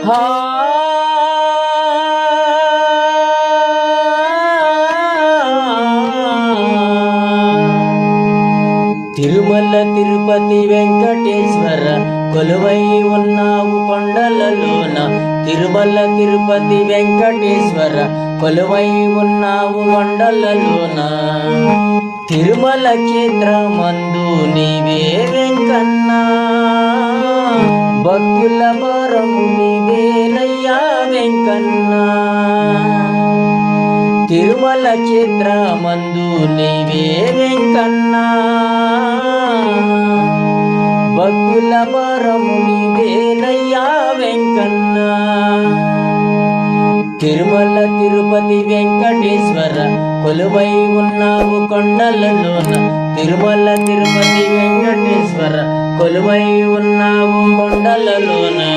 తిరుమల తిరుపతి వెంకటేశ్వర కొలువై ఉన్నావు కొండలలోన. తిరుమల తిరుపతి వెంకటేశ్వర కొలువై ఉన్నావు కొండలలోన. తిరుమల క్షేత్రమందు నీవే వెంకన్నా. భక్తుల భారము తిరుమల క్షేత్రమందు నీవే కన్నా భక్తుల భారము నీవేనయ్యా వెంకన్నా. తిరుమల తిరుపతి వెంకటేశ్వర కొలువై ఉన్నావు కొండలలోన. తిరుమల తిరుపతి వెంకటేశ్వర కొలువై ఉన్నావు కొండలలోన.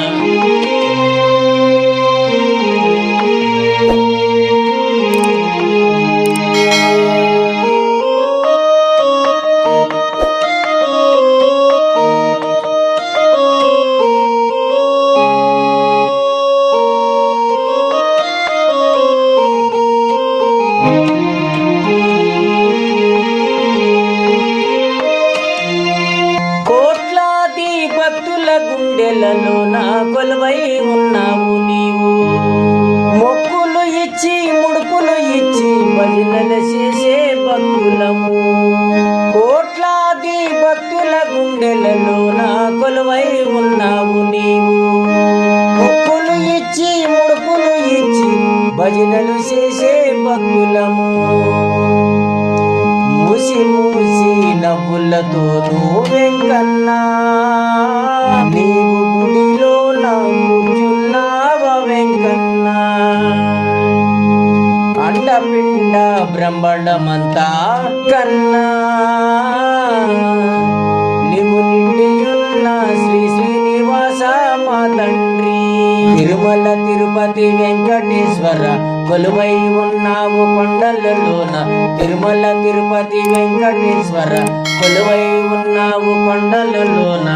భజనలు చేసే భక్తులము. మూసి మూసి నవ్వులతో నువ్వెంకన్నా నీవు గుడిలో నవ్వుచున్నావ వెంకన్నా? అండపిండ బ్రహ్మాండమంతా కన్నా. నీవు ఉన్న శ్రీ శ్రీనివాస మాతండ తిరుమల తిరుపతి వెంకటేశ్వర కొలువై ఉన్నావు కొండలలోన. తిరుమల తిరుపతి వెంకటేశ్వర కొలువై ఉన్నావు కొండలలోన.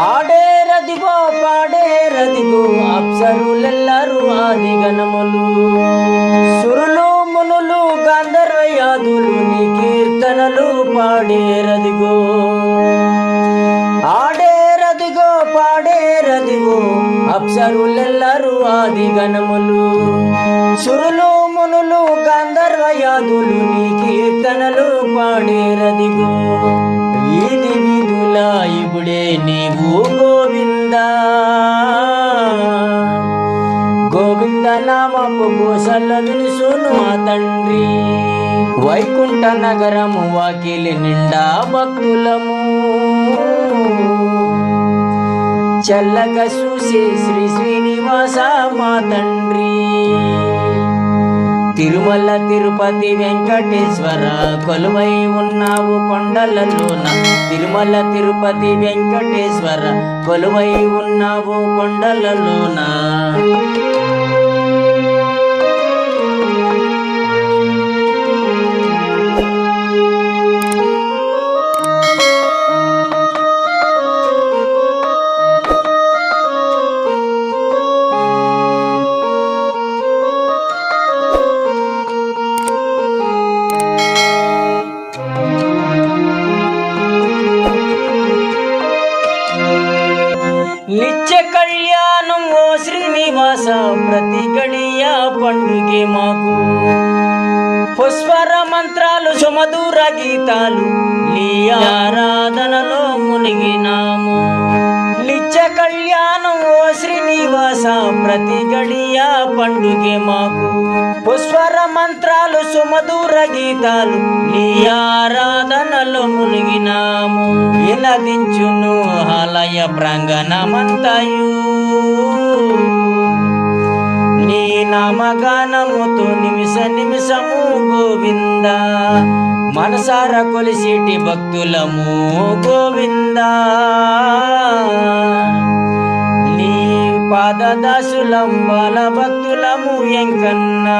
ఆడేరదిగో పాడేరదిగో అప్సరులెల్లరూ ఆది గణములు సురులు మునులు గంధర్వయాదులు నీ కీర్తనలు పాడేరదిగో ఆడేరదిగో పాడేరదిగో అప్సరులెల్లరూ ఆది గణములు సురులు గోవింద నామపు కోసల వినుసును మా తండ్రి. వైకుంఠ నగరము వాకిలి నిండా భక్తులము. చల్లక చూసే శ్రీ శ్రీనివాస మా తండ్రి. తిరుమల తిరుపతి వెంకటేశ్వర కొలువై ఉన్నావు కొండలలోన తిరుమల తిరుపతి వెంకటేశ్వర కొలువై ఉన్నావు కొండలలోన నిత్య కళ్యాణం ఓ శ్రీనివాస ప్రతి గడియ పండుగే మాకు పుష్పర మంత్రాలు సుమధుర గీతాలు నీ ఆరాధనలో మునిగినాము శ్రీనివాస ప్రతి గడియ పండుగే మాకు. పుష్పర మంత్రాలు సుమధుర గీతాలు నీ ఆరాధనలో మునిగినాము. వినదించును ఆలయ ప్రాంగణమంతయు. నీ నామగానముతో నిమిష నిమిషము గోవింద. మనసార కొలిసిటి భక్తులము గోవింద. పాదదాసులం బాల భక్తులము ఎంకన్నా.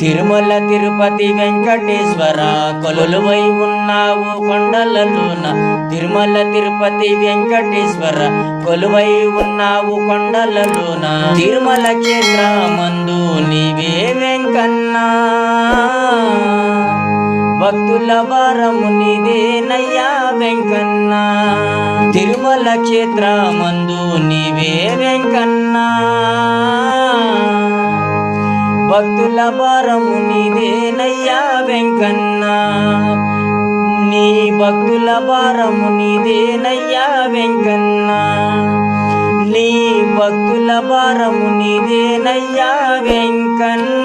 తిరుమల తిరుపతి వెంకటేశ్వర కొలువై ఉన్నావు కొండలలోన తిరుమల తిరుపతి వెంకటేశ్వర కొలువై ఉన్నావు కొండలలోన తిరుమల క్షేత్ర మందు నీవే వెంకన్నా. భక్తుల భారము నీదేనయ్యా వెంకన్నా. తిరుమల క్షేత్రమందు నీవే వెంకన్నా. భక్తుల భారము నీదేనయ్యా వెంకన్న. నీ భక్తుల భారము నీదేనయ్యా నీ భక్తుల భారము నీదేనయ్యా వెంకన్నా.